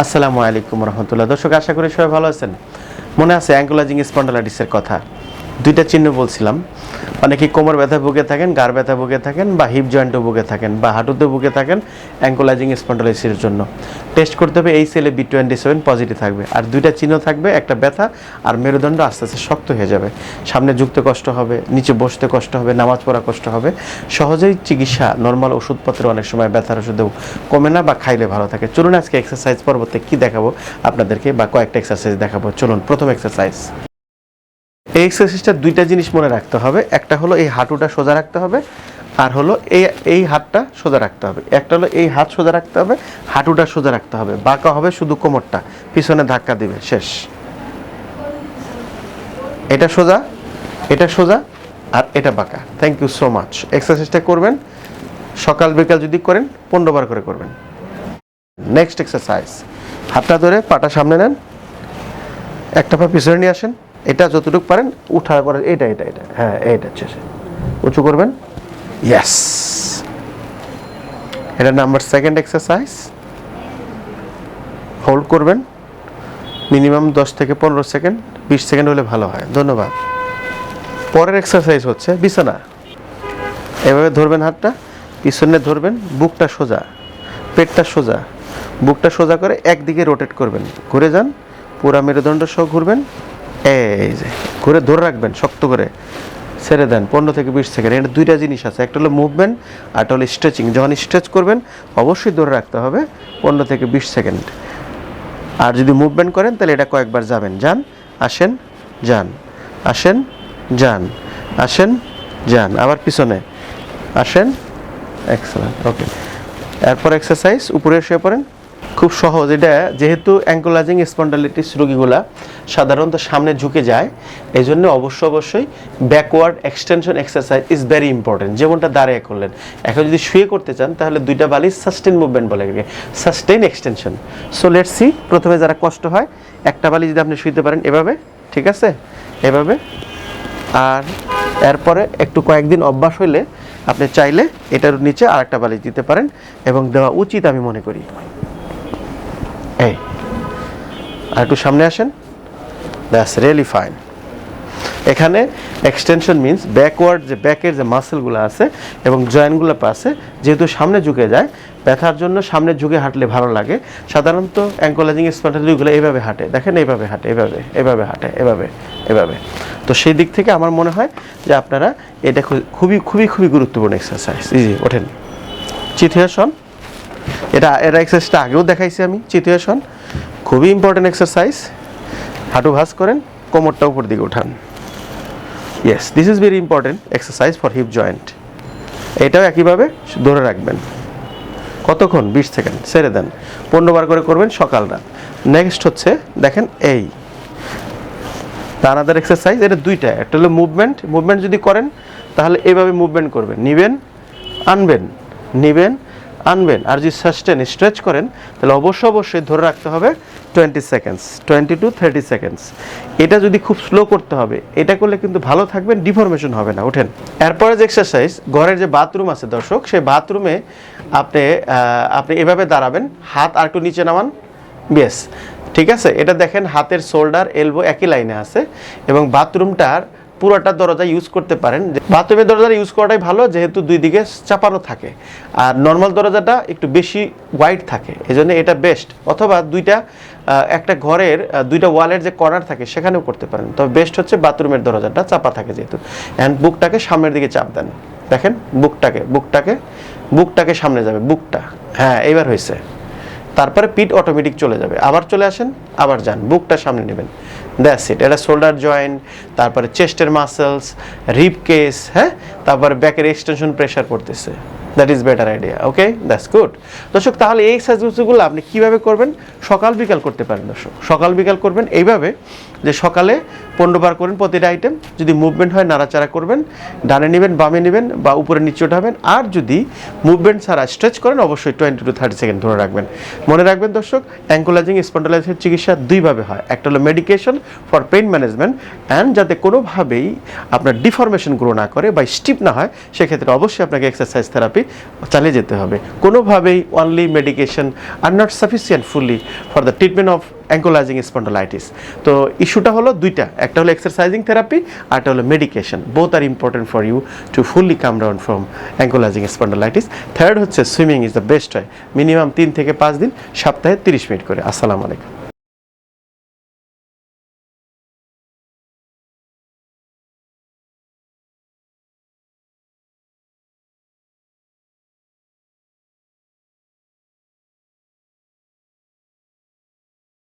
আসসালামু আলাইকুম রহমতুল্লাহ। দর্শক আশা করি সবাই ভালো আছেন। মনে আছে অ্যাঙ্কোলাজিং স্পন্ডালাইটিসের কথা। দুইটা চিহ্ন বলছিলাম। অনেকেই কোমর ব্যথা ভুগে থাকেন, গার ব্যথা ভুগে থাকেন, বা হিপ জয়েন্টও ভুগে থাকেন, বা হাঁটুতে ভুগে থাকেন অ্যাঙ্কোলাইজিং স্পন্ডালাইটিসের জন্য। টেস্ট করতে হবে, এই সেলে বি টোয়েন্টি সেভেন পজিটিভ থাকবে। আর দুইটা চিহ্ন থাকবে, একটা ব্যথা আর মেরুদণ্ড আস্তে আস্তে শক্ত হয়ে যাবে। সামনে ঝুঁকতে কষ্ট হবে, নিচে বসতে কষ্ট হবে, নামাজ পড়া কষ্ট হবে। সহজেই চিকিৎসা নর্মাল ওষুধপত্র অনেক সময় ব্যথার ওষুধেও কমে না, বা খাইলে ভালো থাকে। চলুন আজকে এক্সারসাইজ পর্বতে কী দেখাবো আপনাদেরকে, বা কয়েকটা এক্সারসাইজ দেখাবো। চলুন, প্রথম এক্সারসাইজ এই এক্সারসাইজটা দুইটা জিনিস মনে রাখতে হবে। একটা হলো এই হাঁটুটা সোজা রাখতে হবে, আর হলো এই এই হাতটা সোজা রাখতে হবে। একটা হলো এই হাত সোজা রাখতে হবে, হাঁটুটা সোজা রাখতে হবে। বাঁকা হবে শুধু কোমরটা, পিছনে ধাক্কা দিবে, শেষ। এটা সোজা এটা সোজা, আর এটা বাঁকা। থ্যাংক ইউ সো মাচ এক্সারসাইজটা করবেন, সকাল বিকাল যদি করেন, পনেরো বার করে করবেন। নেক্সট এক্সারসাইজ হাতটা ধরে পাটা সামনে নেন। একটা পা পিছনে নিয়ে আসেন। এটা যতটুকু পারেন উঠার পরে এটা এটা এটা। হ্যাঁ এইটা শেষে উঁচু করবেন? ইয়েস এটা নাম্বার সেকেন্ড এক্সারসাইজ হোল্ড করবেন। মিনিমাম দশ থেকে পনেরো সেকেন্ড বিশ সেকেন্ড হলে ভালো হয়। ধন্যবাদ। পরের এক্সারসাইজ হচ্ছে বিছানা। এভাবে ধরবেন হাতটা, পিছনে ধরবেন, বুকটা সোজা। পেটটা সোজা। বুকটা সোজা করে একদিকে রোটেট করবেন। ঘুরে যান, পুরা মেরুদণ্ড সহ ঘুরবেন। এই যে ঘুরে ধরে রাখবেন, শক্ত করে। ছেড়ে দেন, পনেরো থেকে বিশ সেকেন্ড। এটা দুইটা জিনিস আছে। একটা হলো মুভমেন্ট আর হলো স্ট্রেচিং যখন স্ট্রেচ করবেন, অবশ্যই ধরে রাখতে হবে পনেরো থেকে বিশ সেকেন্ড। আর যদি মুভমেন্ট করেন, তাহলে এটা কয়েকবার যাবেন। যান, আসেন যান। আসেন যান। আসেন, যান। আবার পিছনে। আসেন এক্সেলেন্ট ওকে এরপর এক্সারসাইজ উপরে শুয়ে পড়েন। খুব সহজ। এটা যেহেতু অ্যাঙ্কোলাজিং স্পন্ডালিটিস রোগীগুলা সাধারণত সামনে ঝুঁকে যায়। এই জন্য অবশ্য অবশ্যই backward extension exercise is very important যেমনটা দাঁড়িয়ে করলেন। এখন যদি শুয়ে করতে চান, তাহলে দুইটা বালি সাস্টেন মুভমেন্ট বলে sustain extension so let see প্রথমে যারা কষ্ট হয়, একটা বালি যদি আপনি শুইতে পারেন, এভাবে, ঠিক আছে? এভাবে। আর এরপরে একটু কয়েকদিন অভ্যাস হইলে আপনি চাইলে এটার নিচে আরেকটা বালিশ দিতে পারেন এবং দেওয়া উচিত আমি মনে করি। এই। আর একটু সামনে আসেন। দ্যাটস রিয়েলি ফাইন এখানে এক্সটেনশন মিন্স ব্যাকওয়ার্ড যে ব্যাকের যে মাসেলগুলো আছে এবং জয়েন্টগুলো আছে যেহেতু সামনে ঝুঁকে যায়, ব্যথার জন্য সামনে ঝুঁকে হাঁটলে ভালো লাগে। সাধারণত অ্যাঙ্কোলাজিং স্পন্ডালিগুলো এইভাবে হাঁটে। দেখেন এইভাবে হাঁটে এভাবে এভাবে হাঁটে এভাবে এভাবে তো সেই দিক থেকে আমার মনে হয় যে আপনারা এটা খুবই খুবই খুবই গুরুত্বপূর্ণ এক্সারসাইজ ইজি ওঠেন। চিথিয়াসন এটা এটা এক্সারসাইজটা আগেও দেখাইছি আমি। চিথিয়াসন খুবই ইম্পর্টেন্ট এক্সারসাইজ হাঁটু ভাঁজ করেন, কোমরটা উপর দিকে উঠান। Yes this is very important exercise for hip joint এটাও একইভাবে ধরে রাখবেন। কতক্ষণ? বিশ সেকেন্ড। ছেড়ে দেন। পনেরো বার করে করবেন সকাল রাত। নেক্সট হচ্ছে, দেখেন এই। দানাদার এক্সারসাইজ এটা দুইটা। একটা হলো মুভমেন্ট মুভমেন্ট যদি করেন, তাহলে এভাবে মুভমেন্ট করবেন। নিবেন, আনবেন। নিবেন আনবেন। আর যদি সাস্টেন স্ট্রেচ করেন, তাহলে অবশ্যই অবশ্যই ধরে রাখতে হবে twenty seconds twenty to thirty seconds এটা যদি খুব স্লো করতে হবে, এটা করলে কিন্তু ভালো থাকবেন ডিফরমেশন হবে না। ওঠেন। এরপরে যে এক্সারসাইজ ঘরের যে বাথরুম আছে দর্শক, সেই বাথরুমে আপনি আপনি এভাবে দাঁড়াবেন। হাত আর একটু নিচে নামান। বেশ। ঠিক আছে? এটা দেখেন, হাতের শোল্ডার এলবো একই লাইনে আছে। এবং বাথরুমটার পুরোটা দরজা ইউজ করতে পারেন। বাথরুমের দরজাটা ইউজ করাটাই ভালো, যেহেতু দুই দিকে চাপানো থাকে। আর নর্মাল দরজাটা একটু বেশি ওয়াইড থাকে এই জন্য এটা বেস্ট অথবা দুইটা একটা ঘরের দুইটা ওয়ালের যে কর্নার থাকে, সেখানেও করতে পারেন। তবে বেস্ট হচ্ছে বাথরুমের দরজাটা চাপা থাকে যেহেতু। অ্যান্ড বুকটাকে সামনের দিকে চাপ দেন। দেখেন বুকটাকে বুকটাকে বুকটাকে সামনে যাবে বুকটা হ্যাঁ এইবার হয়েছে। তারপরে পিঠ অটোমেটিক চলে যাবে। আবার চলে আসেন, আবার যান, বুকটা সামনে নেবেন। দ্যাটস ইট এটা শোল্ডার জয়েন্ট তারপরে চেস্টের মাসেলস রিপ কেস হ্যাঁ? তারপরে ব্যাকের এক্সটেনশন প্রেশার পড়তেছে। That is better idea okay that's good দর্শক, তাহলে এই এক্সারসাইজগুলো আপনি কীভাবে করবেন? সকাল বিকাল করতে পারেন দর্শক। সকাল বিকাল করবেন। এইভাবে যে সকালে পনেরো বার করেন প্রতিটা আইটেম যদি মুভমেন্ট হয়, নাড়াচাড়া করবেন, ডানে নেবেন, বামে নেবেন বা উপরে নিচে উঠাবেন আর যদি মুভমেন্ট ছাড়া স্ট্রেচ করেন, অবশ্যই টোয়েন্টি টু থার্টি সেকেন্ড ধরে রাখবেন। মনে রাখবেন দর্শক অ্যাঙ্কোলাজিং স্পন্ডালাইসিসের চিকিৎসা দুইভাবে হয়। একটা হলো medication for pain management and যাতে কোনোভাবেই আপনার ডিফরমেশন গ্রো না করে বা স্টিপ না হয়, সেক্ষেত্রে অবশ্যই আপনাকে এক্সারসাইজ থেরাপি চালিয়ে যেতে হবে। কোনোভাবেই only medication are not sufficient fully for the treatment of ankylosing spondylitis তো ইস্যুটা হলো দুইটা। একটা হলো এক্সারসাইজিং থেরাপি আর একটা হলো medication both are important for you to fully calm down from ankylosing spondylitis third হচ্ছে সুইমিং ইজ দ্য বেস্ট হয় মিনিমাম তিন থেকে পাঁচ দিন, সপ্তাহে তিরিশ মিনিট করে। আসসালামু আলাইকুম।